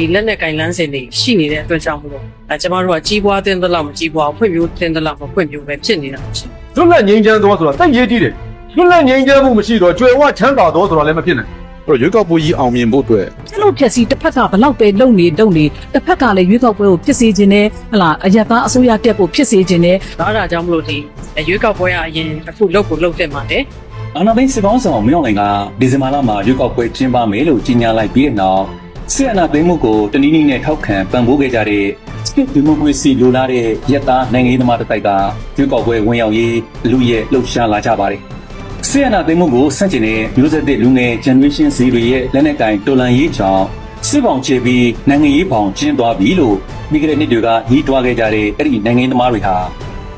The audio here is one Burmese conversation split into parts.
ဒီလက်နဲ့ကင်လန်းစင်တွေရှိနေတဲ့အတွက်ကြောင့်မလို့အဲကျမတို့ကကြီးပွားတဲ့တလောက်မကြီးပွားဖွံ့ဖြိုးတဲ့တလောက်မဖွံ့ဖြိုးပဲဖြစ်နေတာဖြစ်လွတ်လပ်ငြိမ်းချမ်းသောဆိုတာတိတ်ရေးကြည့်တယ်လွတ်လပ်ငြိမ်းချမ်းမှုမရှိတော့ကြွယ်ဝချမ်းသာသောဆိုတာလည်းမဖြစ်နိုင်အဲ့တော့ရွေးကောက်ပွဲကြီးအောင်မြင်ဖို့အတွက်အဲ့လိုဖြစ်စီတစ်ဖက်ကဘလောက်ပဲလုံနေလုံနေတစ်ဖက်ကလည်းရွေးကောက်ပွဲကိုဖြစ်စေခြင်းနဲ့ဟလာအရက်သားအစိုးရတက်ဖို့ဖြစ်စေခြင်းနဲ့ဒါအရာကြောင့်မလို့ဒီရွေးကောက်ပွဲကအရင်အခုလုတ်ကိုလုတ်တင်ပါတယ်အာနာသိန်းစစ်ကောင်းဆောင်မြောက်နိုင်ကဒီဇင်ဘာလမှာရွေးကောက်ပွဲကျင်းပမယ်လို့ကြေညာလိုက်ပြီးတဲ့နောက် ဆီယနာသိန်းမှုကိုတနည်းနည်းနဲ့ထောက်ခံပံ့ပိုးခဲ့ကြတဲ့စပစ်ဒီမိုကရေစီလိုလားတဲ့ရက်သားနိုင်ငံရေးသမားတစ်တိုက်ကရွေးကောက်ပွဲဝင်ရောက်ရေးလူရဲ့လှုပ်ရှားလာကြပါတယ်။ဆီယနာသိန်းမှုကိုစန့်ကျင်တဲ့မျိုးဆက်သစ်လူငယ် generation Z တွေရဲ့လက်နက်ကင်တော်လန်ရေးကြောင့်စစ်ပေါင်ချေပြီးနိုင်ငံရေးပေါင်ကျင်းသွားပြီလို့မိဂရက်နှစ်တွေကညှိတွားခဲ့ကြတဲ့အဲ့ဒီနိုင်ငံရေးသမားတွေဟာ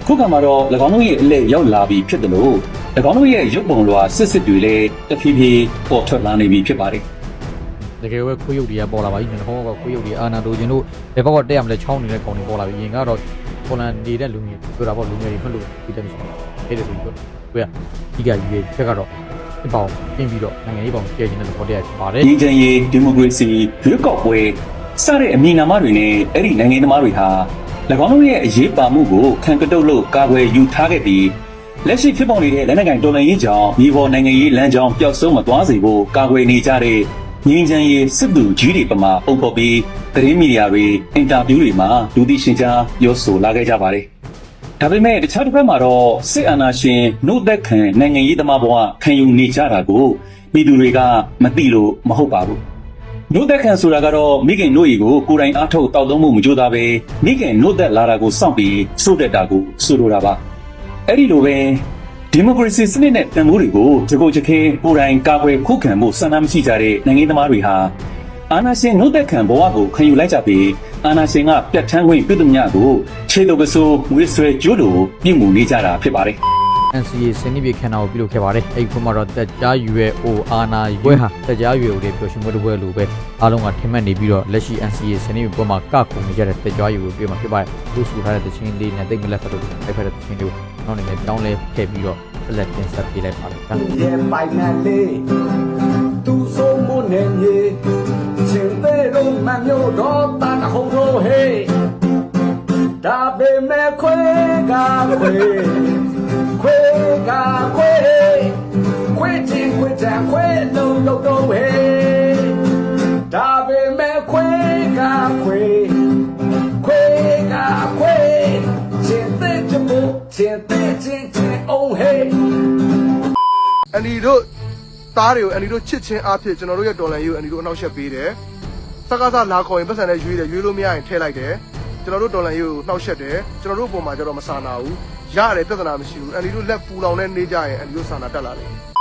ခုကမှာတော့၎င်းတို့ရဲ့အလက်ရောက်လာပြီဖြစ်တယ်လို့၎င်းတို့ရဲ့ရုပ်ပုံလွှာစစ်စစ်တွေလည်းတဖြည်းဖြည်းပေါ်ထွက်လာနေပြီဖြစ်ပါတယ် တကယ်ပဲခွေးရုပ်တွေကပေါ်လာပါပြီညနေခေါင်းကခွေးရုပ်တွေအာနာတို့ချင်းတို့ဘယ်ဘက်ကတက်ရမလဲချောင်းနေတဲ့ကောင်တွေပေါ်လာပြီရင်ကတော့ပေါ်လန်နေတဲ့လူငယ်ပြောတာပေါ့လူငယ်တွေဖက်လို့ဒီတက်မရှိဘူးအဲ့ဒါဆိုတော့ကိုရဒီကကြီးရဲ့ချက်ကတော့ဒီပေါင်ပြင်ပြီးတော့နိုင်ငံရေးပေါင်ကျဲခြင်းတဲ့သဘောတရားဖြစ်ပါတယ်။ဒီချင်ရေးဒီမိုကရေစီရွေးကောက်ပွဲစတဲ့အမည်နာမတွေနဲ့အဲ့ဒီနိုင်ငံသမားတွေဟာ၎င်းတို့ရဲ့အရေးပါမှုကိုခံကတုတ်လို့ကာကွယ်ယူထားခဲ့ပြီးလက်ရှိဖြစ်ပေါ်နေတဲ့လက်နက်ကိုင်တော်လှန်ရေးကြောင့်မြေပေါ်နိုင်ငံရေးလမ်းကြောင်းပျောက်ဆုံးမသွားစေဖို့ကာကွယ်နေကြတဲ့ ငင်းချမ်းရေးစစ်သူကြီးတွေပမာပုံဖော်ပြီးသတင်းမီဒီယာတွေအင်တာဗျူးတွေမှာလူသိရှင်ကြားပြောဆိုလာခဲ့ကြပါတယ်။ဒါပေမဲ့တခြားတစ်ဖက်မှာတော့စစ်အာဏာရှင်နှုတ်သက်ခံနိုင်ငံရေးသမားဘဝခံယူနေကြတာကိုပြည်သူတွေကမသိလို့မဟုတ်ပါဘူး။နှုတ်သက်ခံဆိုတာကတော့မိခင်တို့ရီကိုကိုယ်တိုင်အားထုတ်တောက်သုံးမှုမကြိုးစားပဲမိခင်နှုတ်သက်လာတာကိုစောင့်ပြီးစိုးတက်တာကိုဆိုလိုတာပါ။အဲ့ဒီလိုပဲ ဒီမိုကရေစီစနစ်နဲ့တန်ဖိုးတွေကိုတကုတ်ချခဲကိုယ်တိုင်ကာကွယ်ခုခံမှုစံနှမရှိကြတဲ့နိုင်ငံရေးသမားတွေဟာအာဏာရှင်နှုတ်သက်ခံဘဝကိုခံယူလိုက်ကြပြီးအာဏာရှင်ကပြတ်ထန်းခွင့်ပြုသမျှကိုခြေတော်ကဆိုးငွေဆွဲကျိုးလိုပြုမှုနေကြတာဖြစ်ပါတယ် NCA စနစ်ပြခန္ဓာကိုပြုလုပ်ခဲ့ပါတယ်အဲ့ဒီခုမှတော့တက်ကြားရွယ်အိုအာနာရွယ်ဟာတက်ကြားရွယ်ကိုလည်းပျော်ရွှင်ပွဲတစ်ပွဲလိုပဲအားလုံးကထင်မှတ်နေပြီးတော့လက်ရှိ NCA စနစ်ပြပွဲမှာကခုန်နေကြတဲ့တက်ကြားရွယ်ကိုတွေ့မှာဖြစ်ပါတယ်သူ့ဆူထားတဲ့တခြင်းလေးနဲ့တိတ်မလက်ဖက်တော့ဖိုက်ဖက်တဲ့တခြင်းလေးကို နောက်နေနဲ့တောင်းလဲထည့်ပြီးတော့ဆက်လက်တင်ဆက်ပေးလိုက်ပါတယ်ဗျာရဲ့ပိုင်နဲ့လေးသူဆုံးမနေမြေချင်းသေးတော့မမျိုးတော့တာခုံတော့ဟေးဒါပေမဲ့ခွေကခွေခွေကခွေခွေချင်းခွေတန်ခွေလုံးလုံးတော့ဟေးဒါပေမဲ့ခွေကခွေခွေ န်ဒီတို့သားတွေကိုအန်ဒီတို့ချစ်ချင်းအားဖြင့်ကျွန်တော်တို့ရဲ့ဒေါ်လာယူအန်ဒီတို့အနောက်ရှက်ပေးတယ်စကားစားလာခေါ်ရင်ပတ်စံနဲ့ရွေးတယ်ရွေးလို့မရရင်ထည့်လိုက်တယ်ကျွန်တော်တို့ဒေါ်လာယူကိုနှောက်ရှက်တယ်ကျွန်တော်တို့ပုံမှာကျတော့မဆာနာဘူးရတယ်ပြဿနာမရှိဘူးအန်ဒီတို့လက်ပူလောင်နဲ့နေကြရင်အန်ဒီတို့ဆာနာတက်လာတယ်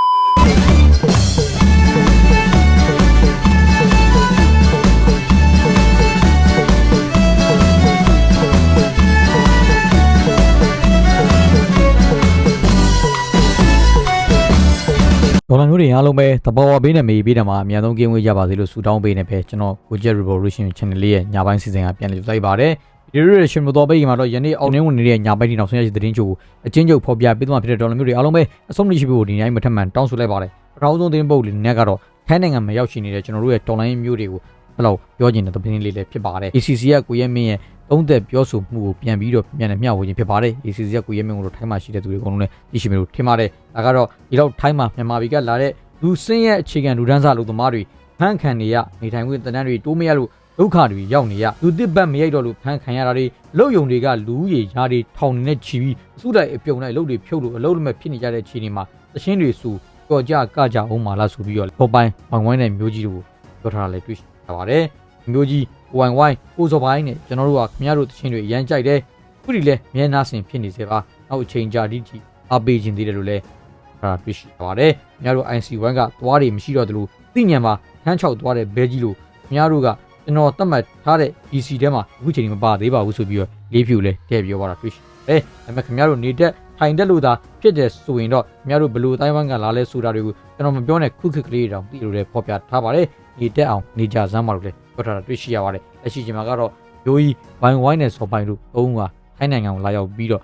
ဒေါ်လာမျိုးတွေအားလုံးပဲသဘောဝပေးနဲ့မေးပေးတယ်မှာအများဆုံးကင်းဝေးကြပါစေလို့ဆုတောင်းပေးနေပဲကျွန်တော် Widget Revolution Channel လေးရဲ့ညပိုင်းစီစဉ်ကပြန်လည်လိုက်ပါတယ်ဒီလိုရရှင်မတော်ပေးမှာတော့ယနေ့အောက်နေဝင်နေတဲ့ညပိုင်းဒီနောက်ဆုံးရရှိသတင်းချုပ်ကိုအချင်းချုပ်ဖော်ပြပေးသွားဖြစ်တဲ့ဒေါ်လာမျိုးတွေအားလုံးပဲအဆုံးမရှိဖို့ဒီနေ့မထက်မှန်တောင်းဆိုလိုက်ပါတယ်ပထမဆုံးသတင်းပုတ်လေးနဲ့ကတော့ထိုင်းနိုင်ငံမှာရောက်ရှိနေတဲ့ကျွန်တော်တို့ရဲ့တော်လိုင်းမျိုးတွေကိုဘယ်လောက်ပြောချင်တဲ့သတင်းလေးလည်းဖြစ်ပါတယ် ACC ကကိုရဲမင်းရဲ့ သုံးသက်ပြောဆိုမှုကိုပြန်ပြီးတော့ပြန်လည်မျှဝေခြင်းဖြစ်ပါတယ် ACC ကကိုရဲမင်းကိုတော့ထိုင်းမှာရှိတဲ့သူတွေအကုန်လုံးလည်းသိရှိမယ်လို့ထင်ပါတယ်ဒါကတော့ဒီတော့ထိုင်းမှာမြန်မာပြည်ကလာတဲ့လူစင်းရဲ့အခြေခံလူဒန်းစားလူသမားတွေဖမ်းခံနေရနေထိုင်ခွင့်တန်းတန်းတွေတိုးမရလို့ဒုက္ခတွေရောက်နေရလူတစ်ပတ်မရိုက်တော့လို့ဖမ်းခံရတာတွေလုံယုံတွေကလူဦးရေယားတွေထောင်နေနဲ့ချီပြီးအစုလိုက်အပြုံလိုက်လုံတွေဖြုတ်လို့အလုံးလုံးမဲ့ဖြစ်နေကြတဲ့အခြေအနေမှာသရှင်းတွေစုကြော်ကြကကြအောင်မာလာဆိုပြီးတော့ပေါ်ပိုင်းဝိုင်ဝိုင်းတဲ့မျိုးကြီးတို့ပြောထားတာလည်းတွေ့ရှိရပါတယ်မျိုးကြီး ဝိုင်ဝိုင်းကိုစောပိုင်းနဲ့ကျွန်တော်တို့ကခင်ဗျားတို့သရှင်းတွေအရန်ကြိုက်တယ်ခုဒီလဲမြဲနာစင်ဖြစ်နေစေပါနောက်အချိန်ကြာဒီတီအပေးခြင်းသေးတယ်လို့လဲဒါတွေ့ရှိရပါတယ်။ခင်ဗျားတို့ IC1 ကသွားတွေမရှိတော့သလိုသိညံမှာခန်းချောက်သွားတဲ့ဘဲကြီးလို့ခင်ဗျားတို့ကကျွန်တော်သတ်မှတ်ထားတဲ့ DC ထဲမှာအခုချိန်မပါသေးပါဘူးဆိုပြီးတော့လေးဖြူလဲထည့်ပြောပါတာတွေ့ရှိတယ်။ဒါပေမဲ့ခင်ဗျားတို့နေတက်ထိုင်တက်လို့သာဖြစ်တယ်ဆိုရင်တော့ခင်ဗျားတို့ဘလို့တိုင်းဝမ်ကလာလဲဆိုတာတွေကိုကျွန်တော်မပြောနဲ့ခုခစ်ကလေးတောင်သိလို့လဲဖော်ပြထားပါတယ်။နေတက်အောင်နေကြစမ်းပါလို့လဲပြော ထားတာတွေ့ရှိရပါတယ်။လက်ရှိချိန်မှာကတော့ယိုးကြီးဘိုင်ဝိုင်းနဲ့ဆော်ပိုင်တို့သုံးဦးဟာထိုင်းနိုင်ငံကိုလာရောက်ပြီးတော့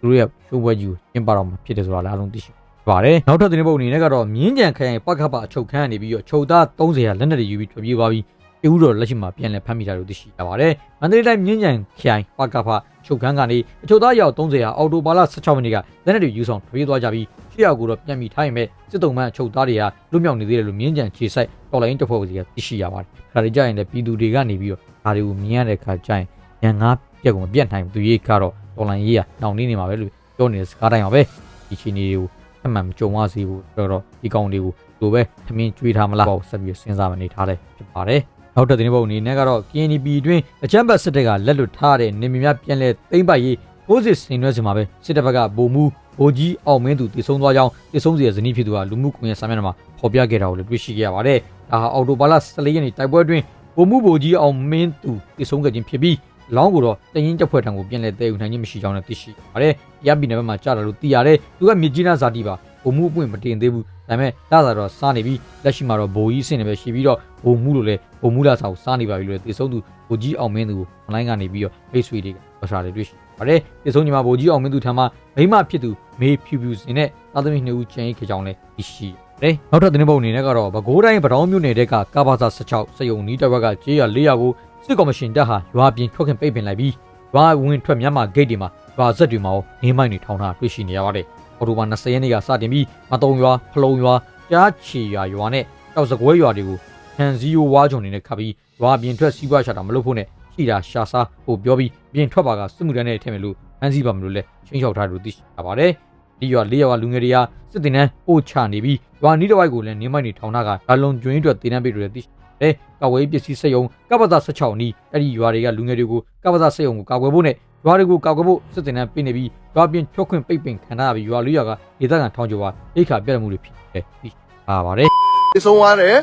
သူတို့ရဲ့ရှိုးပွဲကြီးကိုကျင်းပတော့မှာဖြစ်တယ်ဆိုတာလည်းအားလုံးသိရှိပါတယ်နောက်ထပ်သတင်းပုတ်အနေနဲ့ကတော့မြင်းကြံခရိုင်ပကပအချုပ်ခန်းကနေပြီးတော့ချုပ်သား30ရာလက်နက်တွေယူပြီးထွက်ပြေးသွားပြီး တူတော့လက်ရှိမှာပြန်လည်ဖမ်းမိတာလို့သိရှိရပါတယ်မန္တလေးတိုင်းမြင်းကြံခိုင်ပကဖချုပ်ခန်းကနေအချုပ်သားရောက်30ရာအော်တိုဘာလ16မိနစ်ကလက်နက်တွေယူဆောင်ပြေးသွားကြပြီးရှေ့ရောက်ကိုတော့ပြန်မိထားရင်မဲ့စစ်တုံးမှအချုပ်သားတွေကလွတ်မြောက်နေသေးတယ်လို့မြင်းကြံခြေဆိုင်တော်လိုင်းတပ်ဖွဲ့တွေကသိရှိရပါတယ်ခါရီကြရင်လည်းပြည်သူတွေကနေပြီးတော့ဒါတွေကိုမြင်ရတဲ့ခါကျရင်ရန်ငါပြက်ကုန်မပြတ်နိုင်ဘူးသူရေးကတော့တော်လိုင်းရေးကနှောင်နေနေမှာပဲလို့ပြောနေတဲ့စကားတိုင်းပါပဲဒီချီနေတွေကိုအမှန်မကြုံရစေဘူးတော့တော့ဒီကောင်တွေကိုလိုပဲသမင်းကျွေးထားမလားပေါ့ဆက်ပြီးစဉ်းစားမနေထားတယ်ဖြစ်ပါတယ် နောက်တဲ့သတင်းပုတ်အနေနဲ့ကတော့ KNP အတွင်းအချမ်းဘတ်စစ်တပ်ကလက်လွတ်ထားတဲ့နေမများပြန်လဲသိမ့်ပိုက်ရေးကိုးစစ်စင်ရွက်စင်မှာပဲစစ်တပ်ဘက်ကဗိုလ်မှူးဗိုလ်ကြီးအောင်မင်းသူတည်ဆုံသွားကြောင်းတည်ဆုံစီရဲ့ဇနီးဖြစ်သူကလူမှုကွန်ရက်စာမျက်နှာမှာဖော်ပြခဲ့တာကိုလည်းတွေ့ရှိခဲ့ရပါတယ်။ဒါဟာအော်တိုဘာလ14ရက်နေ့တိုက်ပွဲအတွင်းဗိုလ်မှူးဗိုလ်ကြီးအောင်မင်းသူတည်ဆုံခဲ့ခြင်းဖြစ်ပြီးလောင်းကိုတော့တရင်တပ်ဖွဲ့ထံကိုပြန်လဲတည်ယူနိုင်ခြင်းမရှိကြောင်းလည်းသိရှိပါတယ်။ရပြည်နယ်ဘက်မှာကြာတယ်လို့သိရတယ်။သူကမြစ်ကြီးနားဇာတိပါ ဗိုလ်မှူးအပွင့်မတင်သေးဘူး။ဒါပေမဲ့လာစာတော့စားနေပြီးလက်ရှိမှာတော့ဗိုလ်ကြီးစင်နေပဲရှိပြီးတော့ဗိုလ်မှူးလို့လည်းဗိုလ်မှူးလာစာကိုစားနေပါပြီလို့တည်ဆုံသူဗိုလ်ကြီးအောင်မင်းသူကိုအွန်လိုင်းကနေပြီးတော့မိတ်ဆွေတွေကပြောထားတယ်တွေ့ရှိပါတယ်။တည်ဆုံညီမဗိုလ်ကြီးအောင်မင်းသူထံမှာမိမဖြစ်သူမေဖြူဖြူစင်နဲ့သားသမီးနှစ်ဦးကျန်ရစ်ခဲ့ကြောင်းလည်းသိရှိတယ်။နောက်ထပ်သတင်းပုတ်အနေနဲ့ကတော့ပဲခူးတိုင်းပတောင်းမြို့နယ်တဲကကာဘာသာ16စက်ယုံနီးတပ်ဘက်ကကြေးရ400ကိုစစ်ကော်မရှင်တပ်ဟာရွာပြင်ထွက်ခင်ပိတ်ပင်လိုက်ပြီးရွာဝင်ထွက်မြန်မာဂိတ်တွေမှာရွာဇက်တွေမှာနေမိုင်းတွေထောင်ထားတွေ့ရှိနေရပါတယ်။ အော်တိုဘာ20ရက်နေ့ကစတင်ပြီးမတုံရွာဖလုံရွာကြားချီရွာရွာနဲ့တောက်စကွဲရွာတွေကိုဟန်ဇီယိုဝါဂျုံတွေနဲ့ခတ်ပြီးရွာပြင်ထွက်စီးပွားရှာတာမလုပ်ဖို့နဲ့ရှိတာရှာစားဖို့ပြောပြီးပြင်ထွက်ပါကစစ်မှုတန်းနဲ့ထည့်မယ်လို့ဟန်စီပါမလို့လဲချင်းချောက်ထားတယ်လို့သိရှိရပါတယ်။ဒီရွာလေးရွာလူငယ်တွေကစစ်တင်တန်းပို့ချနေပြီးရွာနီးတစ်ဝိုက်ကိုလည်းနေမိုက်နေထောင်ထားကဓာလုံကျွင်းအတွက်တင်တန်းပေးလို့လည်းသိရှိတယ်။ကာဝေးပစ္စည်းစက်ယုံကပ္ပတာ16နီးအဲ့ဒီရွာတွေကလူငယ်တွေကိုကပ္ပတာစက်ယုံကိုကာကွယ်ဖို့နဲ့ ရွာတွေကိုကာကွယ်ဖို့စစ်တင်တန်းပေးနေပြီးရွာပြင်ထွက်ခွင့်ပိတ်ပင်ခံထားရပြီးရွာလေးရွာကဒေသခံထောင်ကျော်ပါအိတ်ခါပြတ်မှုတွေဖြစ်တယ်သိပါပါတယ်ဒီဆုံးသွားတယ်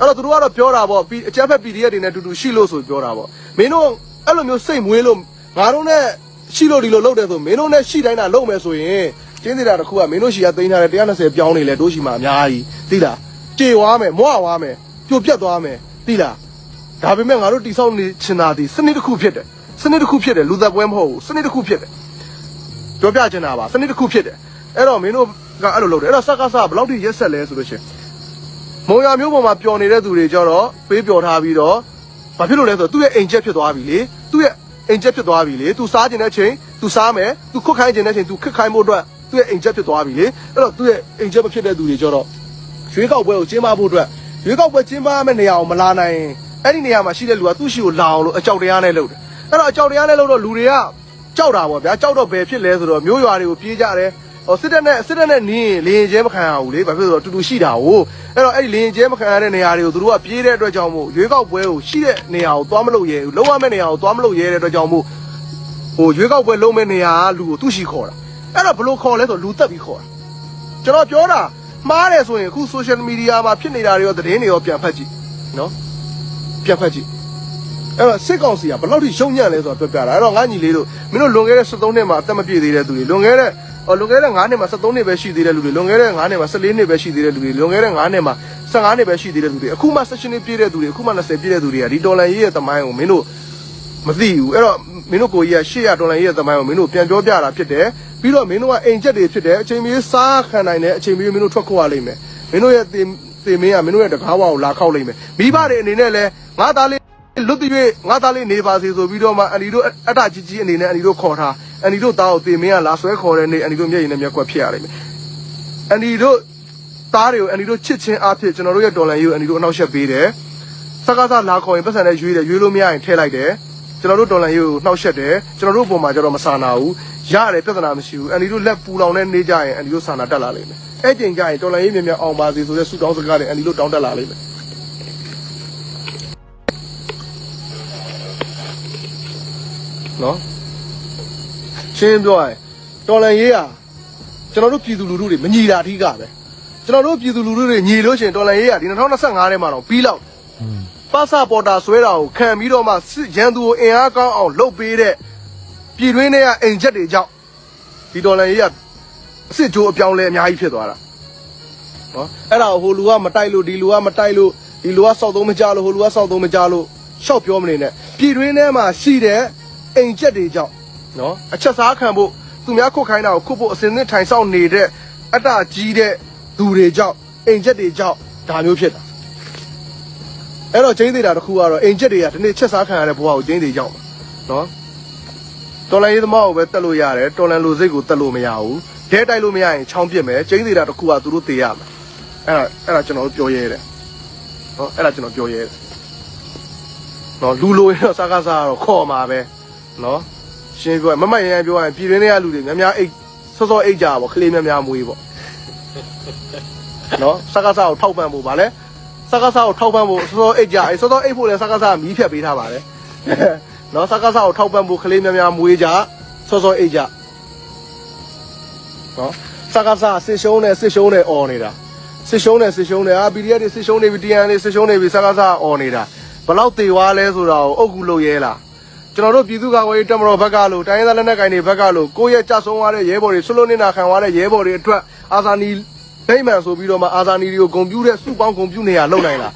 အဲ့တော့သူတို့ကတော့ပြောတာပေါ့ပြီးအကြမ်းဖက် PDF တွေနဲ့အတူတူရှိလို့ဆိုပြောတာပေါ့မင်းတို့အဲ့လိုမျိုးစိတ်မွေးလို့ငါတို့နဲ့ရှိလို့ဒီလိုလုပ်တယ်ဆိုမင်းတို့နဲ့ရှိတိုင်းတာလုပ်မယ်ဆိုရင်ကျင်းနေတာတစ်ခုကမင်းတို့ရှိရသိမ်းထားတဲ့120ပြောင်းနေလေတို့ရှိမှာအများကြီးသိလားကြေွားမယ်မွားွားမယ်ပြိုပြတ်သွားမယ်သိလားဒါပေမဲ့ငါတို့တိဆောက်နေချင်တာဒီစနစ်တစ်ခုဖြစ်တယ် စနစ်တစ်ခုဖြစ်တယ်လူသက်ပွဲမဟုတ်ဘူးစနစ်တစ်ခုဖြစ်တယ်ပြောပြချင်တာပါစနစ်တစ်ခုဖြစ်တယ်အဲ့တော့မင်းတို့ကအဲ့လိုလုပ်တယ်အဲ့တော့စက္ကစဘယ်လောက်ထိရက်ဆက်လဲဆိုလို့ရှိရင်မုံရမျိုးပေါ်မှာပျော်နေတဲ့သူတွေကြတော့ပေးပျော်ထားပြီးတော့ဘာဖြစ်လို့လဲဆိုတော့သူ့ရဲ့အိမ်ချက်ဖြစ်သွားပြီလေသူ့ရဲ့အိမ်ချက်ဖြစ်သွားပြီလေသူစားကျင်တဲ့ချိန်သူစားမယ်သူခွတ်ခိုင်းကျင်တဲ့ချိန်သူခွတ်ခိုင်းဖို့အတွက်သူ့ရဲ့အိမ်ချက်ဖြစ်သွားပြီလေအဲ့တော့သူ့ရဲ့အိမ်ချက်မဖြစ်တဲ့သူတွေကြတော့ရွေးကောက်ပွဲကိုကျင်းပဖို့အတွက်ရွေးကောက်ပွဲကျင်းပမယ့်နေရာကိုမလာနိုင်ရင်အဲ့ဒီနေရာမှာရှိတဲ့လူကသူ့ရှိကိုလာအောင်လို့အကြောက်တရားနဲ့လုပ်တယ် အဲ့တော့အကြောက်တရားနဲ့လုပ်တော့လူတွေကကြောက်တာပေါ့ဗျာကြောက်တော့ဘယ်ဖြစ်လဲဆိုတော့မျိုးရွာတွေကိုပြေးကြတယ်ဟောစစ်တပ်နဲ့စစ်တပ်နဲ့နင်းရင်လေရင်ကျဲမခံရဘူးလေဘာဖြစ်လို့လဲဆိုတော့တူတူရှိတာ哦အဲ့တော့အဲ့ဒီလေရင်ကျဲမခံရတဲ့နေရာတွေကိုသူတို့ကပြေးတဲ့အတွက်ကြောင့်မို့ရွေးကောက်ပွဲကိုရှိတဲ့နေရာကိုသွားမလို့ရဲဘူးလုံးဝမဲ့နေရာကိုသွားမလို့ရဲတဲ့အတွက်ကြောင့်မို့ဟိုရွေးကောက်ပွဲလုံးမဲ့နေရာကလူကိုသူ့ရှိခေါ်တာအဲ့တော့ဘလို့ခေါ်လဲဆိုလူတက်ပြီးခေါ်တာကျွန်တော်ပြောတာမှားတယ်ဆိုရင်အခု social media မှာဖြစ်နေတာတွေရောသတင်းတွေရောပြန်ဖတ်ကြည့်နော်ပြန်ဖတ်ကြည့် အဲ့တော့စစ်ကောင်စီကဘယ်လောက်ထိရုံညံ့လဲဆိုတော့ပြောပြတာအဲ့တော့ငါညီလေးတို့မင်းတို့လွန်ခဲ့တဲ့73နှစ်မှာအသက်မပြည့်သေးတဲ့သူတွေလွန်ခဲ့တဲ့အော်လွန်ခဲ့တဲ့9နှစ်မှာ73နှစ်ပဲရှိသေးတဲ့လူတွေလွန်ခဲ့တဲ့9နှစ်မှာ14နှစ်ပဲရှိသေးတဲ့လူတွေလွန်ခဲ့တဲ့9နှစ်မှာ15နှစ်ပဲရှိသေးတဲ့လူတွေအခုမှ16နှစ်ပြည့်တဲ့သူတွေအခုမှ20ပြည့်တဲ့သူတွေကဒီဒေါ်လာရေးရဲ့သမိုင်းကိုမင်းတို့မသိဘူးအဲ့တော့မင်းတို့ကိုကြီးက800ဒေါ်လာရေးရဲ့သမိုင်းကိုမင်းတို့ပြန်ပြောပြတာဖြစ်တယ်ပြီးတော့မင်းတို့ကအိမ်ချက်တွေဖြစ်တယ်အချိန်မီစားခံနိုင်တယ်အချိန်မီမင်းတို့ထွက်ခွာရလိမ့်မယ်မင်းတို့ရဲ့တင်တင်မင်းကမင်းတို့ရဲ့တကားဝါကိုလာခောက်လိမ့်မယ်မိဘတွေအနေနဲ့လဲငါသားလေး လွတ်တရွေ့ငါသားလေးနေပါစေဆိုပြီးတော့မှအန်ဒီတို့အတ္တကြီးကြီးအနေနဲ့အန်ဒီတို့ခေါ်ထားအန်ဒီတို့သားကိုတင်မင်းကလာဆွဲခေါ်တဲ့နေ့အန်ဒီတို့မျက်ရည်နဲ့မျက်ကွက်ဖြစ်ရလိမ့်မယ်အန်ဒီတို့သားတွေကိုအန်ဒီတို့ချစ်ချင်းအားဖြင့်ကျွန်တော်တို့ရဲ့ဒေါ်လာရေးကိုအန်ဒီတို့အနောက်ရှက်ပေးတယ်စကားစားလာခေါ်ရင်ပတ်စံနဲ့ရွေးတယ်ရွေးလို့မရရင်ထည့်လိုက်တယ်ကျွန်တော်တို့ဒေါ်လာရေးကိုနှောက်ရှက်တယ်ကျွန်တော်တို့ပုံမှာကျတော့မဆာနာဘူးရတယ်ပြဿနာမရှိဘူးအန်ဒီတို့လက်ပူလောင်တဲ့နေကြရင်အန်ဒီတို့ဆာနာတက်လာလိမ့်မယ်အဲ့ချိန်ကျရင်ဒေါ်လာရေးမြန်မြန်အောင်ပါစေဆိုတဲ့ဆုတောင်းစကားတွေအန်ဒီတို့တောင်းတက်လာလိမ့်မယ် နော်ရှင်းပြောရရင်တော်လန်ရေးဟာကျွန်တော်တို့ပြည်သူလူထုတွေမညီတာအဓိကပဲကျွန်တော်တို့ပြည်သူလူထုတွေညီလို့ရှိရင်တော်လန်ရေးဟာဒီ2025ထဲမှာတော့ပြီးလောက်ပတ်စပေါ်တာဆွဲတာကိုခံပြီးတော့မှရန်သူကိုအင်အားကောင်းအောင်လုပ်ပေးတဲ့ပြည်တွင်းထဲကအိမ်ချက်တွေကြောင့်ဒီတော်လန်ရေးကအစ်စ်ဂျိုးအပြောင်းလဲအများကြီးဖြစ်သွားတာနော်အဲ့ဒါဟိုလူကမတိုက်လို့ဒီလူကမတိုက်လို့ဒီလူကစောက်သုံးမကြလို့ဟိုလူကစောက်သုံးမကြလို့ရှောက်ပြောမနေနဲ့ပြည်တွင်းထဲမှာရှိတဲ့ အိမ်ချက်တွေကြောင့်နော်အချက်စားခံဖို့သူများခုတ်ခိုင်းတာကိုခုတ်ဖို့အစင်းသစ်ထိုင်ဆောင်နေတဲ့အတ္တကြီးတဲ့သူတွေကြောင့်အိမ်ချက်တွေကြောင့်ဒါမျိုးဖြစ်တာအဲ့တော့ကျင်းသေးတာတစ်ခုကတော့အိမ်ချက်တွေကဒီနေ့ချက်စားခံရတဲ့ဘဝကိုကျင်းသေးကြောက်မှာနော်တော်လန်ရေးသမားကိုပဲတက်လို့ရတယ်တော်လန်လူစိတ်ကိုတက်လို့မရဘူးဒဲတိုက်လို့မရရင်ချောင်းပြစ်မယ်ကျင်းသေးတာတစ်ခုကသူတို့တေရမယ်အဲ့ဒါအဲ့ဒါကျွန်တော်တို့ပြောရဲတယ်နော်အဲ့ဒါကျွန်တော်ပြောရဲတယ်နော်လူလိုရင်တော့စားကားစားကတော့ခေါ်မှာပဲ နော်ရှင်းပြောရင်မမတ်ရရင်ပြောရင်ပြည်တွင်းတွေကလူတွေများများအိတ်စောစောအိတ်ကြပါခလေးများများမွေးပေါ့နော်စားကားစားကိုထောက်ပံ့ဖို့ဗာလဲစကားစားကိုထောက်ပံ့ဖို့စောစောအိတ်ကြအဲစောစောအိတ်ဖို့လဲစကားစားကမီးဖြတ်ပေးထားပါတယ်နော်စကားစားကိုထောက်ပံ့ဖို့ကလေးများများမွေးကြစောစောအိတ်ကြနော်စကားစားစစ်ရှုံးနဲ့စစ်ရှုံးနဲ့អော်နေတာစစ်ရှုံးနဲ့စစ်ရှုံးနဲ့အာ PDF တွေစစ်ရှုံးနေပြီ TN တွေစစ်ရှုံးနေပြီစကားစားអော်နေတာဘလောက်တေွားလဲဆိုတာကိုအုတ်ကူလို့ရဲလား ကျွန်တော်တို့ပြည်သူ့ကာကွယ်ရေးတပ်မတော်ဘက်ကလို့တိုင်းရင်းသားလက်နက်ကိုင်တွေဘက်ကလို့ကိုယ့်ရဲ့ကြဆုံးသွားတဲ့ရဲဘော်တွေဆွလွတ်နေတာခံသွားတဲ့ရဲဘော်တွေအတွက်အာဇာနည်ဒိမ့်မှန်ဆိုပြီးတော့မှအာဇာနည်တွေကိုဂုံပြူးတဲ့စုပေါင်းဂုံပြူးနေရလုံနိုင်လား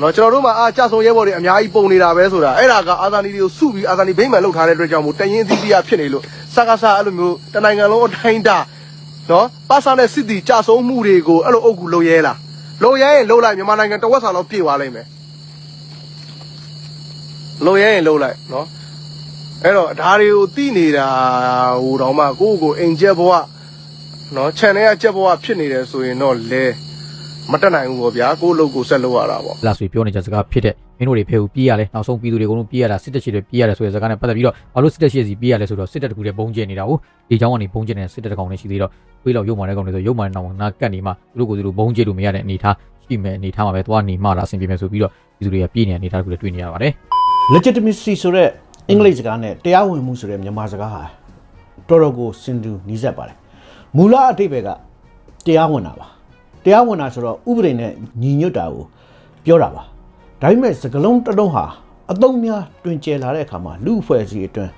နော်ကျွန်တော်တို့မှာအာကြဆုံးရဲဘော်တွေအများကြီးပုံနေတာပဲဆိုတာအဲ့ဒါကအာဇာနည်တွေကိုစုပြီးအာဇာနည်ဗိမ့်မှန်လောက်ထားတဲ့အတွက်ကြောင့်မို့တရင်သီးသီးရဖြစ်နေလို့စကားစားအဲ့လိုမျိုးတနိုင်ငံလုံးအတိုင်းတာနော်ပါစာနဲ့စစ်တီကြဆုံးမှုတွေကိုအဲ့လိုအုပ်ကူလုပ်ရဲလားလုပ်ရဲရင်လုပ်လိုက်မြန်မာနိုင်ငံတဝက်စာလောက်ပြေသွားလိမ့်မယ် လုပ်ရဲရင်လုပ်လိုက်နော်အဲ့တော့ဒါတွေကိုသိနေတာဟိုတော့မှကိုယ့်ကိုယ်အိမ်ကျက်ဘဝနော် channel ကကျက်ဘဝဖြစ်နေတယ်ဆိုရင်တော့လဲမတက်နိုင်ဘူးပေါ့ဗျာကိုယ့်အလုပ်ကိုဆက်လုပ်ရတာပေါ့ လာဆိုပြောနေကြစကားဖြစ်တဲ့မင်းတို့တွေဖဲကိုပြေးရလဲနောက်ဆုံးပြည်သူတွေအကုန်လုံးပြေးရတာစစ်တပ်ရှိတွေပြေးရတယ်ဆိုတဲ့စကားနဲ့ပတ်သက်ပြီးတော့ဘာလို့စစ်တပ်ရှိစီပြေးရလဲဆိုတော့စစ်တပ်တကူတွေပုံကျင်နေတာကိုဒီเจ้าကနေပုံကျင်နေတဲ့စစ်တပ်တကောင်နဲ့ရှိသေးတော့တွေးလောက်ရုပ်မာတဲ့ကောင်တွေဆိုရုပ်မာတဲ့နောင်နာကတ်နေမှသူတို့ကိုသူတို့ပုံကျင်လို့မရတဲ့အနေထားရှိမဲ့အနေထားမှာပဲသွားနေမှတာအဆင်ပြေမယ်ဆိုပြီးတော့ပြည်သူတွေကပြေးနေတဲ့အနေထားတကူတွေတွေ့နေရပါတယ် legitimacy ဆိုတဲ့အင်္ဂလိပ်စကားနဲ့တရားဝင်မှုဆိုတဲ့မြန်မာစကားဟာတော်တော်ကိုစင်တူနီးစပ်ပါတယ်မူလအဓိပ္ပာယ်ကတရားဝင်တာပါတရားဝင်တာဆိုတော့ဥပဒေနဲ့ညီညွတ်တာကိုပြောတာပါဒါပေမဲ့စကလုံးတစ်လုံးဟာအသုံးများတွင်ကျယ်လာတဲ့အခါမှာလူအဖွဲ့အစည်းအတွင်း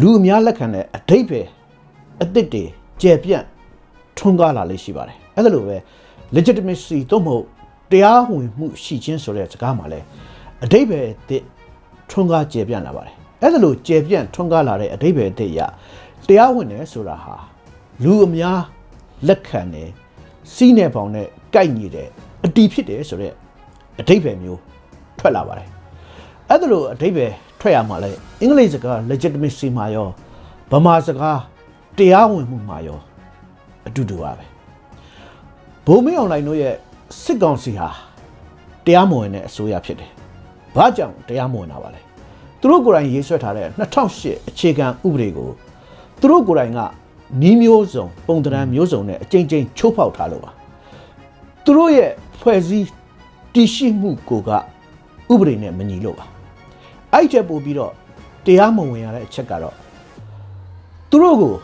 လူအများလက်ခံတဲ့အဓိပ္ပာယ်အသစ်တွေကျယ်ပြန့်ထွန်းကားလာလေးရှိပါတယ်အဲ့ဒါလိုပဲ legitimacy သို့မဟုတ်တရားဝင်မှုရှိခြင်းဆိုတဲ့စကားမှာလဲအဓိပ္ပာယ်အသစ် ထွန်းကားကျေပြန့်လာပါတယ်အဲ့ဒါလို့ကျေပြန့်ထွန်းကားလာတဲ့အဓိပ္ပာယ်အသစ်အရတရားဝင်တယ်ဆိုတာဟာလူအများလက်ခံတယ်စီးနေပေါင်နဲ့ကိုက်ညီတယ်အတီးဖြစ်တယ်ဆိုတဲ့အဓိပ္ပာယ်မျိုးထွက်လာပါတယ်အဲ့ဒါလို့အဓိပ္ပာယ်ထွက်ရမှာလဲအင်္ဂလိပ်စကား legitimacy မှာရောဗမာစကားတရားဝင်မှုမှာရောအတူတူပါပဲဘုံမင်းအွန်လိုင်းတို့ရဲ့စစ်ကောင်စီဟာတရားမဝင်တဲ့အစိုးရဖြစ်တယ် ဘာကြောင့်တရားမဝင်တာပါလဲသူတို့ကိုယ်တိုင်ရေးဆွဲထားတဲ့2008အခြေခံဥပဒေကိုသူတို့ကိုယ်တိုင်ကနီးမျိုးစုံ ပုံသဏ္ဍာန်မျိုးစုံနဲ့အကြိမ်ကြိမ်ချိုးဖောက်ထားလို့ပါသူတို့ရဲ့ဖွဲ့စည်းတည်ရှိမှုကိုကဥပဒေနဲ့မညီလို့ပါအဲ့ဒီချက်ပို့ပြီးတော့တရားမဝင်ရတဲ့အချက်ကတော့သူတို့ကို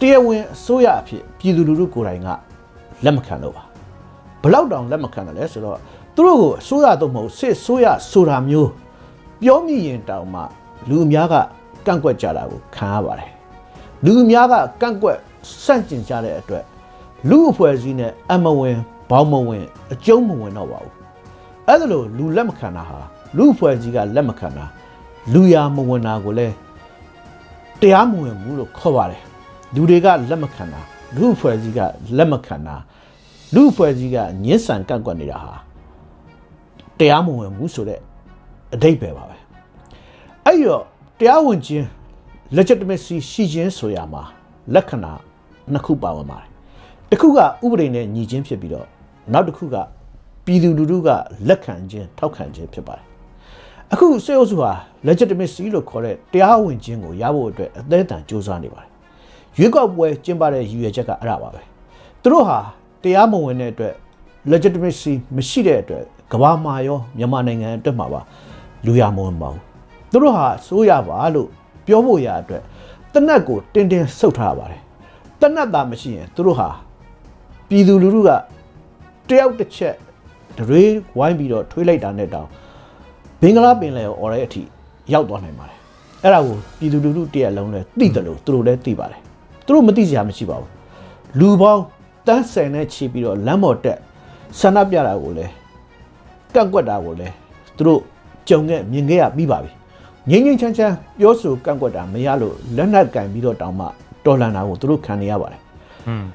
တရားဝင်အစိုးရအဖြစ်ပြည်သူလူထုကိုယ်တိုင်ကလက်မခံလို့ပါဘလောက်တောင်လက်မခံတယ်လဲဆိုတော့ သူတို့ကိုအစိုးရတော့မဟုတ်စစ်အစိုးရဆိုတာမျိုးပြောမိရင်တောင်မှလူအများကကန့်ကွက်ကြတာကိုခံရပါတယ်လူအများကကန့်ကွက်စန့်ကျင်ကြတဲ့အတွက်လူအဖွဲ့အစည်းနဲ့အမဝင်ဘောင်းမဝင်အကျုံးမဝင်တော့ပါဘူးအဲ့ဒါလို့လူလက်မခံတာဟာလူအဖွဲ့အစည်းကလက်မခံတာလူရမဝင်တာကိုလည်းတရားမဝင်ဘူးလို့ခေါ်ပါတယ်လူတွေကလက်မခံတာလူအဖွဲ့အစည်းကလက်မခံတာလူအဖွဲ့အစည်းကညှဉ်းဆန်ကန့်ကွက်နေတာဟာ တရားမဝင်ဘူးဆိုတဲ့အဓိပ္ပာယ်ပါပဲအဲ့တော့တရားဝင်ခြင်း legitimacy ရှိခြင်းဆိုရမှာလက္ခဏာနှစ်ခုပါဝင်ပါတယ်တစ်ခုကဥပဒေနဲ့ညီခြင်းဖြစ်ပြီးတော့နောက်တစ်ခုကပြည်သူလူထုကလက်ခံခြင်းထောက်ခံခြင်းဖြစ်ပါတယ်အခုစေအုပ်စုဟာ legitimacy လို့ခေါ်တဲ့တရားဝင်ခြင်းကိုရဖို့အတွက်အသေးအံစ조사နေပါတယ်ရွေးကောက်ပွဲကျင်းပတဲ့ရည်ရွယ်ချက်ကအဲ့ဒါပါပဲသူတို့ဟာတရားမဝင်တဲ့အတွက် legitimacy မရှိတဲ့အတွက် ကဘာမှာရောမြန်မာနိုင်ငံအတွက်မှာပါလူရမဝင်ပါဘူးသူတို့ဟာစိုးရပါလို့ပြောဖို့ရအတွက်တနက်ကိုတင်းတင်းဆုတ်ထားပါတယ်တနက်သာမရှိရင်သူတို့ဟာပြည်သူလူထုကတယောက်တစ်ချက်တွေးဝိုင်းပြီးတော့ထွေးလိုက်တာနဲ့တောင်ဘင်္ဂလားပင်လယ်အော်ရဲအထိရောက်သွားနိုင်ပါတယ်အဲ့ဒါကိုပြည်သူလူထုတရက်လုံးလည်းသိတယ်လို့သူတို့လည်းသိပါတယ်သူတို့မသိစရာမရှိပါဘူးလူပေါင်းတန်းဆယ်နဲ့ချီပြီးတော့လမ်းပေါ်တက်ဆန္ဒပြတာကိုလည်း ကန့်ကွက်တာကိုလည်းသူတို့ကြုံခဲ့မြင်ခဲ့ရပြီးပါပြီငိမ့်ငိမ့်ချမ်းချမ်းပြောဆိုကန့်ကွက်တာမရလို့လက်နက်ကင်ပြီးတော့တောင်းမှတော်လန်တာကိုသူတို့ခံနေရပါတယ်ဟွန်း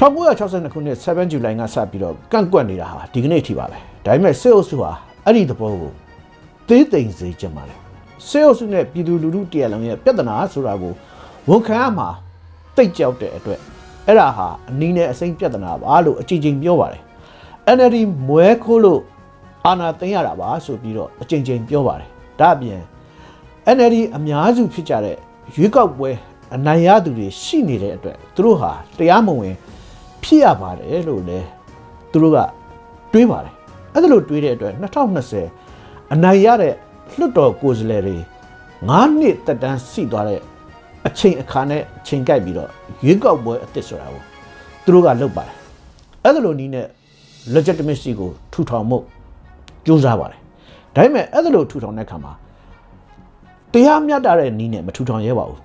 1962ခုနှစ်7ဇူလိုင်ကစပြီးတော့ကန့်ကွက်နေတာဟာဒီကနေ့အထိပါပဲဒါပေမဲ့စစ်အုပ်စုဟာအဲ့ဒီသဘောကိုသေးသိမ့်စေချင်ပါတယ်စေအုပ်စုနဲ့ပြည်သူလူထုတရားလုံးရဲ့ပြဿနာဆိုတာကိုဝန်ခံရမှာတိတ်ကြောက်တဲ့အတွက်အဲ့ဒါဟာအနည်းနဲ့အစိမ့်ပြဿနာပါလို့အကြိမ်ကြိမ်ပြောပါတယ် NLD မွဲခိုးလို့ အာဏာသိမ်းရတာပါဆိုပြီးတော့အကြိမ်ကြိမ်ပြောပါတယ်ဒါအပြင် NLD အများစုဖြစ်ကြတဲ့ရွေးကောက်ပွဲအနိုင်ရသူတွေရှိနေတဲ့အတွက်သူတို့ဟာတရားမဝင်ဖြစ်ရပါတယ်လို့လည်းသူတို့ကတွေးပါတယ်အဲ့ဒါလို့တွေးတဲ့အတွက်2020အနိုင်ရတဲ့လွှတ်တော်ကိုယ်စားလှယ်တွေ9နှစ်တက်တန်းစီသွားတဲ့အချိန်အခါနဲ့ချိန်ကိုက်ပြီးတော့ရွေးကောက်ပွဲအသစ်ဆိုတာကိုသူတို့ကလုပ်ပါတယ်အဲ့ဒါလို့နီးနဲ့ legitimacy ကိုထူထောင်မှု ကြိုးစားပါတယ်ဒါပေမဲ့အဲ့ဒါလို့ထူထောင်တဲ့အခါမှာတရားမျှတတဲ့နီးနဲ့မထူထောင်ရဲပါဘူး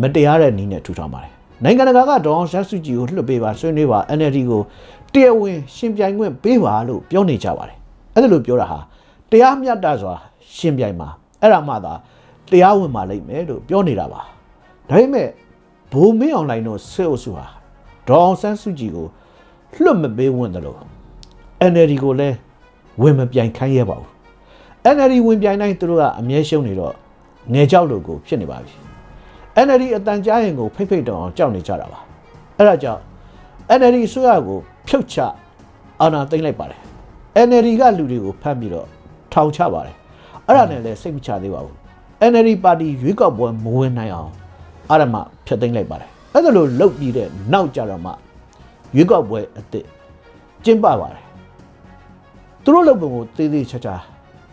မတရားတဲ့နီးနဲ့ထူထောင်ပါတယ်နိုင်ငံတကာကဒေါအောင်ဆန်းစုကြည်ကိုလွှတ်ပေးပါဆွေးနွေးပါ NLD ကိုတရားဝင်ရှင်ပြိုင်ခွင့်ပေးပါလို့ပြောနေကြပါတယ်အဲ့ဒါလို့ပြောတာဟာတရားမျှတစွာရှင်ပြိုင်ပါအဲ့ဒါမှသာတရားဝင်ပါလိမ့်မယ်လို့ပြောနေတာပါဒါပေမဲ့ဘိုးမင်းအွန်လိုင်းတို့ဆေအုပ်စုဟာဒေါအောင်ဆန်းစုကြည်ကိုလွှတ်မပေးဝင်တယ်လို့ NLD ကိုလည်း ဝင်မပြိုင်ခိုင်းရပါဘူး NLD ဝင်ပြိုင်တိုင်းသူတို့ကအမြဲရှုံးနေတော့ငယ်ကြောက်လို့ကိုဖြစ်နေပါပြီ NLD အတန်ကြားရင်ကိုဖိတ်ဖိတ်တောင်အောင်ကြောက်နေကြတာပါအဲ့ဒါကြောင့် NLD အစိုးရကိုဖြုတ်ချအာဏာသိမ်းလိုက်ပါတယ် NLD ကလူတွေကိုဖမ်းပြီးတော့ထောင်ချပါတယ်အဲ့ဒါနဲ့လည်းစိတ်မချသေးပါဘူး NLD ပါတီရွေးကောက်ပွဲမဝင်နိုင်အောင်အာရမဖျက်သိမ်းလိုက်ပါတယ်အဲ့ဒါလို့လုတ်ပြီးတဲ့နောက်ကြတော့မှရွေးကောက်ပွဲအစ်စ်ကျင်းပပါတယ် သူတို့လုပ်ပုံကိုသေးသေးချာချာ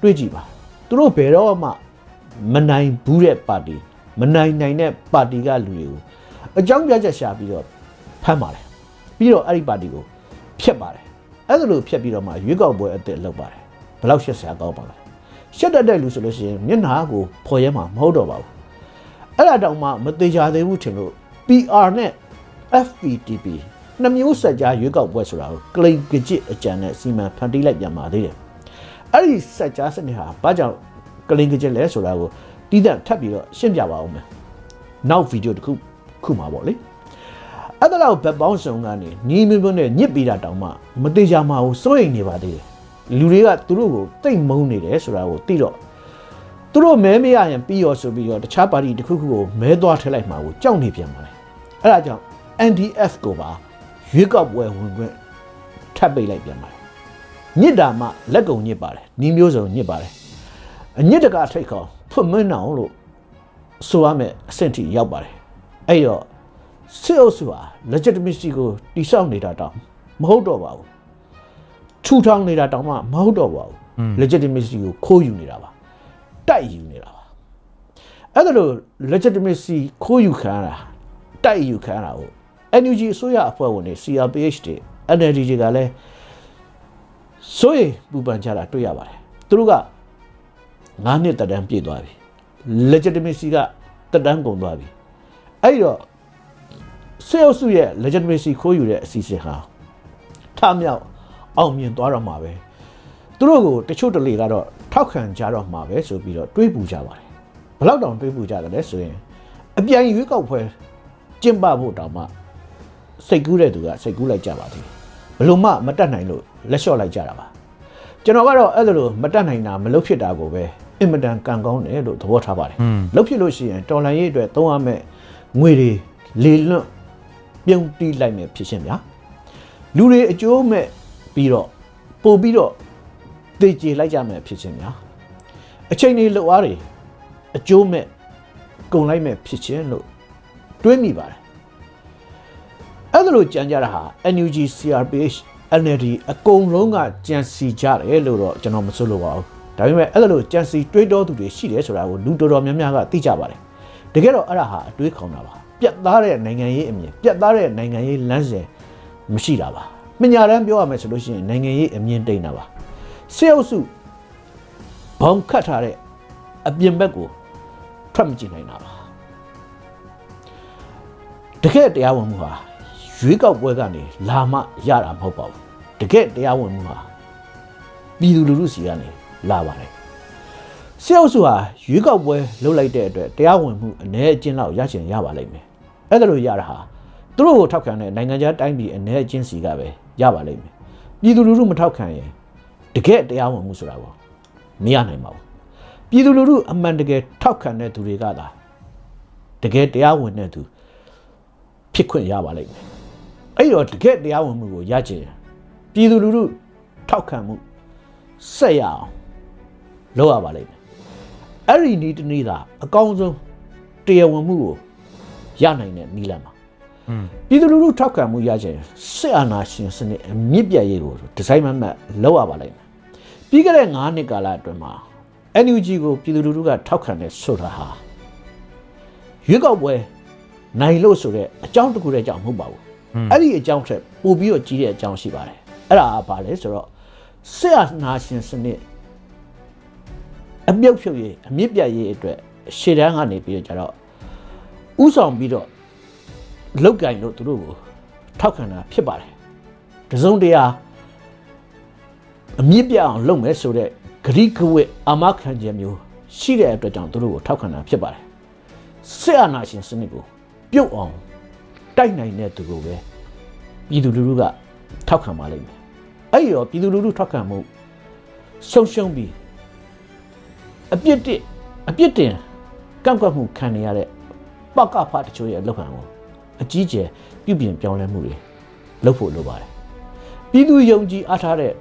တွေးကြည့်ပါသူတို့ဘယ်တော့မှမနိုင်ဘူးတဲ့ပါတီမနိုင်နိုင်တဲ့ပါတီကလူတွေကိုအကြောင်းပြချက်ရှာပြီးတော့ဖမ်းပါတယ်ပြီးတော့အဲ့ဒီပါတီကိုဖျက်ပါတယ်အဲ့ဒါလို့ဖျက်ပြီးတော့မှရွေးကောက်ပွဲအစ်စ်လုပ်ပါတယ်ဘယ်လောက်ရှက်စရာကောင်းပါလဲရှက်တတ်တဲ့လူဆိုလို့ရှိရင်မျက်နှာကိုဖော်ရဲမှာမဟုတ်တော့ပါဘူးအဲ့ဒါတောင်မှမသေးကြသေးဘူးထင်လို့ PR နဲ့ FPTP နှစ်မျိုးဆက်ကြားရွေးကောက်ပွဲဆိုတာကိုကလိန်ကကြစ်အကြံနဲ့စီမံဖန်တီးလိုက်ပြန်ပါသေးတယ်အဲ့ဒီဆက်ကြားစနစ်ဟာဘာကြောင့်ကလိန်ကကြစ်လဲဆိုတာကိုတီးသန့်ထပ်ပြီးတော့ရှင်းပြပါအောင်မယ်နောက်ဗီဒီယိုတစ်ခုခုမှာပေါ့လေအဲ့ဒါတော့ဘက်ပေါင်းစုံကနေညီမမျိုးနဲ့ညစ်ပြီးတာတောင်မှမသေးကြမှာဘူးစိုးရိမ်နေပါသေးတယ်လူတွေကသူတို့ကိုတိတ်မုန်းနေတယ်ဆိုတာကိုသိတော့သူတို့မဲမရရင်ပြီးရောဆိုပြီးတော့တခြားပါတီတစ်ခုခုကိုမဲသွားထည့်လိုက်မှာကိုကြောက်နေပြန်ပါလေအဲ့ဒါကြောင့် NDF ကိုပါ ရွေးကောက်ပွဲဝင်ခွင့်ထပ်ပိတ်လိုက်ပြန်ပါတယ်ညစ်တာမှလက်ကုံညစ်ပါတယ်ညီမျိုးစုံညစ်ပါတယ်အညစ်တကထိတ်ခေါဖွင့်မင်းအောင်လို့ဆိုရမယ်အဆင့်ထိရောက်ပါတယ်အဲ့တော့စစ်အုပ်စုဟာ legitimacy ကိုတိဆောက်နေတာတောင်မဟုတ်တော့ပါဘူးထူထောင်နေတာတောင်မှမဟုတ်တော့ပါဘူး legitimacy ကိုခိုးယူနေတာပါတိုက်ယူနေတာပါအဲ့ဒါလို့ legitimacy ခိုးယူခံရတာတိုက်ယူခံရတာကို NUG အစိုးရအဖွဲ့ဝင်တွေ CRPH တွေ NLD တွေကလည်းစိုးရိမ်ပူပန်ကြတာတွေ့ရပါတယ်သူတို့က9နှစ်တက်တန်းပြည့်သွားပြီ legitimacy ကတက်တန်းကုန်သွားပြီအဲ့ဒီတော့စေအုပ်စုရဲ့ legitimacy ခိုးယူတဲ့အစီအစဉ်ဟာထမြောက်အောင်မြင်သွားတော့မှာပဲသူတို့ကိုတချို့တလေကတော့ထောက်ခံကြတော့မှာပဲဆိုပြီးတော့တွေးပူကြပါတယ်ဘယ်လောက်တောင်တွေးပူကြတယ်လဲဆိုရင်အပြိုင်ရွေးကောက်ပွဲကျင့်ပဖို့တောင်မှ စိတ်ကူးတဲ့သူကစိတ်ကူးလိုက်ကြပါသေးတယ်ဘယ်လို့မှမတက်နိုင်လို့လက်လျှော့လိုက်ကြတာပါကျွန်တော်ကတော့အဲ့လိုမတက်နိုင်တာမလုပ်ဖြစ်တာကိုပဲအင်မတန်ကံကောင်းတယ်လို့သဘောထားပါတယ်လုပ်ဖြစ်လို့ရှိရင်တော်လန်ရေးအတွက်သုံးရမယ့်ငွေတွေလေလွန့်ပြုံးတီးလိုက်မယ်ဖြစ်ရှင်ဗျာလူတွေအကျိုးမဲ့ပြီးတော့ပို့ပြီးတော့တေချေလိုက်ကြမယ်ဖြစ်ရှင်ဗျာအချိန်တွေလောက်အားတွေအကျိုးမဲ့ကုန်လိုက်မဲ့ဖြစ်ချင်းလို့တွေးမိပါတယ် အဲ့ဒါလို့ကြံကြတာဟာ NUG CRPH NLD အကုန်လုံးကကြံစီကြတယ်လို့တော့ကျွန်တော်မဆိုလို့ပါဘူးဒါပေမဲ့အဲ့ဒါလို့ကြံစီတွေးတောသူတွေရှိတယ်ဆိုတာကိုလူတော်တော်များများကသိကြပါတယ်တကယ်တော့အဲ့ဒါဟာအတွေးခေါင်တာပါပြတ်သားတဲ့နိုင်ငံရေးအမြင်ပြတ်သားတဲ့နိုင်ငံရေးလမ်းစဉ်မရှိတာပါပညာတန်းပြောရမယ်ဆိုလို့ရှိရင်နိုင်ငံရေးအမြင်တိတ်တာပါစေအုပ်စုဘောင်ခတ်ထားတဲ့အပြင်ဘက်ကိုထွက်မကြည့်နိုင်တာပါတကယ်တရားဝင်မှုဟာ ရွေးကောက်ပွဲကနေလာမှရတာမဟုတ်ပါဘူးတကယ်တရားဝင်မှုဟာပြည်သူလူထုစီကနေလာပါတယ်စေအုပ်စုဟာရွေးကောက်ပွဲလုပ်လိုက်တဲ့အတွက်တရားဝင်မှုအ ਨੇ အကျဉ်းလောက်ရချင်ရပါလိမ့်မယ်အဲ့ဒါလို့ရတာဟာသူတို့ကိုထောက်ခံတဲ့နိုင်ငံခြားတိုင်းပြည်အ ਨੇ အကျဉ်းစီကပဲရပါလိမ့်မယ်ပြည်သူလူထုမထောက်ခံရင်တကယ်တရားဝင်မှုဆိုတာကိုမရနိုင်ပါဘူးပြည်သူလူထုအမှန်တကယ်ထောက်ခံတဲ့သူတွေကသာတကယ်တရားဝင်တဲ့သူဖြစ်ခွင့်ရပါလိမ့်မယ် အဲ့တော့တကယ်တရားဝင်မှုကိုရချင်ရင်ပြည်သူလူထုထောက်ခံမှုဆက်ရအောင်လုပ်ရပါလိမ့်မယ်အဲ့ဒီနီးတစ်နည်းသာအကောင်းဆုံးတရားဝင်မှုကိုရနိုင်တဲ့နီးလမ်းပါอืมပြည်သူလူထုထောက်ခံမှုရခြင်းစစ်အာဏာရှင်စနစ်အမြင့်ပြတ်ရေးကိုဒီဇိုင်းမမတ်လောက်ရပါလိမ့်မယ်ပြီးခဲ့တဲ့9နှစ်ကာလအတွင်းမှာ NUG ကိုပြည်သူလူထုကထောက်ခံတဲ့ဆိုတာဟာရွေးကောက်ပွဲနိုင်လို့ဆိုတဲ့အကြောင်းတစ်ခုတည်းကြောင့်မဟုတ်ပါဘူး အဲ့ဒီအကြောင်းထက်ပိုပြီးတော့ကြီးတဲ့အကြောင်းရှိပါတယ်အဲ့ဒါကဘာလဲဆိုတော့စစ်အာဏာရှင်စနစ်အမြုပ်ဖြုတ်ရေးအမြင့်ပြတ်ရေးအတွက်ရှေ့တန်းကနေပြီးတော့ကြတော့ဥဆောင်ပြီးတော့လောက်ကင်လို့သူတို့ကိုထောက်ခံတာဖြစ်ပါတယ်တစုံတရာအမြင့်ပြအောင်လုပ်မယ်ဆိုတဲ့ဂရိကဝတ်အာမခံချက်မျိုးရှိတဲ့အတွက်ကြောင့်သူတို့ကိုထောက်ခံတာဖြစ်ပါတယ်စစ်အာဏာရှင်စနစ်ကိုပြုတ်အောင် တိုက်နိုင်တဲ့သူကိုပဲပြည်သူလူထုကထောက်ခံပါလိမ့်မယ်အဲ့ဒီတော့ပြည်သူလူထုထောက်ခံမှုဆုံးရှုံးပြီးအပြစ်တစ်အပြစ်တင်ကန့်ကွက်မှုခံနေရတဲ့ပကဖတချို့ရဲ့လောက်ခံကိုအကြီးကျယ်ပြုပြင်ပြောင်းလဲမှုတွေလုပ်ဖို့လိုပါတယ်ပြည်သူယုံကြည်အားထားတဲ့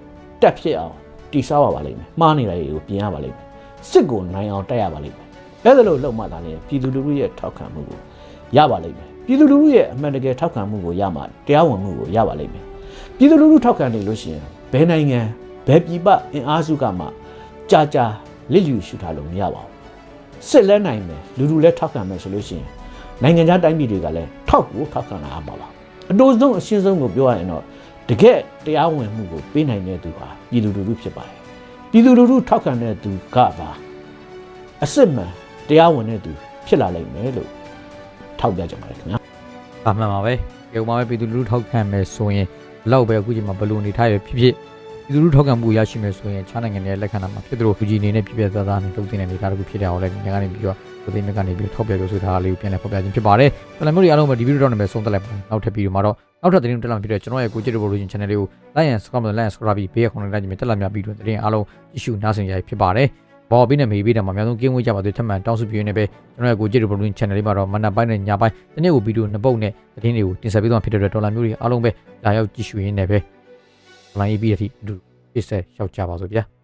တက်ဖြစ်အောင်တည်ဆောက်ရပါလိမ့်မယ်မှားနေတာတွေကိုပြင်ရပါလိမ့်မယ်စစ်ကိုနိုင်အောင်တိုက်ရပါလိမ့်မယ်အဲ့ဒါလို့လုပ်မှသာလေပြည်သူလူထုရဲ့ထောက်ခံမှုကိုရပါလိမ့်မယ် ပြည်သူလူထုရဲ့အမှန်တကယ်ထောက်ခံမှုကိုရမှတရားဝင်မှုကိုရပါလိမ့်မယ်ပြည်သူလူထုထောက်ခံနေလို့ရှိရင်ဘယ်နိုင်ငံဘယ်ပြည်ပအင်အားစုကမှကြာကြာလစ်လျူရှုထားလို့မရပါဘူးစစ်လဲနိုင်မယ်လူလူလဲထောက်ခံမယ်ဆိုလို့ရှိရင်နိုင်ငံခြားတိုင်းပြည်တွေကလည်းထောက်ကိုထောက်ခံလာမှာပါအတိုးဆုံးအရှင်းဆုံးကိုပြောရရင်တော့တကယ်တရားဝင်မှုကိုပေးနိုင်တဲ့သူဟာပြည်သူလူထုဖြစ်ပါတယ်ပြည်သူလူထုထောက်ခံတဲ့သူကပါအစစ်မှန်တရားဝင်တဲ့သူဖြစ်လာလိမ့်မယ်လို့ ထောက်ပြကြပါတယ်ခင်ဗျာအမှန်ပါပဲဒီဥမာပဲပြည်သူလူထုထောက်ခံမယ်ဆိုရင်ဘလောက်ပဲအခုချိန်မှာဘလို့နေထားရဖြစ်ဖြစ်ပြည်သူလူထုထောက်ခံမှုရရှိမယ်ဆိုရင်ခြားနိုင်ငံတွေလက်ခံတာမှာဖြစ်သလိုလူကြီးအနေနဲ့ပြပြသားသားနဲ့လုပ်တင်တဲ့နေတာတခုဖြစ်တယ်အောင်လည်းညီကနေပြီးတော့ကိုသိမြကနေပြီးထောက်ပြပြောဆိုတာလေးကိုပြန်လည်ဖော်ပြခြင်းဖြစ်ပါတယ်။ဒါလည်းမျိုးတွေအားလုံးပဲဒီဗီဒီယိုတော့နာမည်ဆုံးသက်လိုက်ပါနောက်ထပ်ဗီဒီယိုမှာတော့နောက်ထပ်သတင်းတက်လာဖြစ်တဲ့ကျွန်တော်ရဲ့ကိုကြည့်တဲ့ Revolution Channel လေးကို like and subscribe နဲ့ like and subscribe ပြီးဘေးကခေါင်းလိုက်ကြည့်မြတက်လာများပြီးတော့သတင်းအားလုံးကြည့်ရှုနားဆင်ကြရဖြစ်ပါတယ်။ ဘော်ပြီးနဲ့မေးပြီးတော့မှအများဆုံးကင်းဝေးကြပါသေးထပ်မံတောင်းဆိုပြီးနေပဲကျွန်တော်ရဲ့ကိုကြည့်တဲ့ Revolution Channel လေးမှာတော့မနက်ပိုင်းနဲ့ညပိုင်းဒီနေ့ကိုဗီဒီယိုနှစ်ပုတ်နဲ့သတင်းတွေကိုတင်ဆက်ပေးသွားဖြစ်တဲ့အတွက်ဒေါ်လာမျိုးတွေအားလုံးပဲလာရောက်ကြည့်ရှုရင်းနဲ့ပဲ online ပြီးတဲ့အထိအတူပြည့်စက်ရောက်ကြပါစို့ဗျာ။